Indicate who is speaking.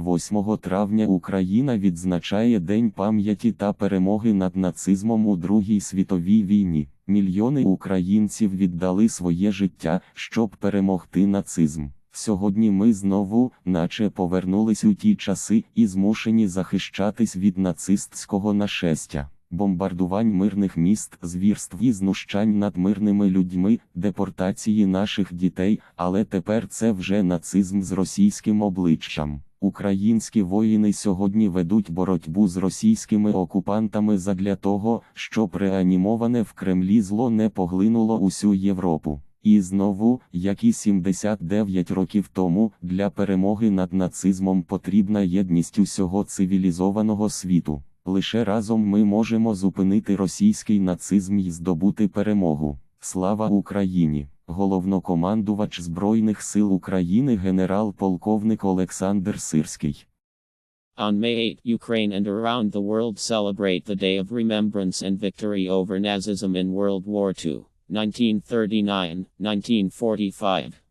Speaker 1: 8 травня Україна відзначає День пам'яті та перемоги над нацизмом у Другій світовій війні. Мільйони українців віддали своє життя, щоб перемогти нацизм. Сьогодні ми знову, наче повернулись у ті часи, і змушені захищатись від нацистського нашестя. Бомбардувань мирних міст, звірств і знущань над мирними людьми, депортації наших дітей, але тепер це вже нацизм з російським обличчям. Українські воїни сьогодні ведуть боротьбу з російськими окупантами задля того, щоб реанімоване в Кремлі зло не поглинуло усю Європу. І знову, як і 79 років тому, для перемоги над нацизмом потрібна єдність усього цивілізованого світу. Лише разом ми можемо зупинити російський нацизм і здобути перемогу. Слава Україні! Головнокомандувач Збройних сил України генерал-полковник Олександр Сирський.
Speaker 2: On May 8, Ukraine and around the world celebrate the Day of Remembrance and Victory over Nazism in World War II, 1939 1945.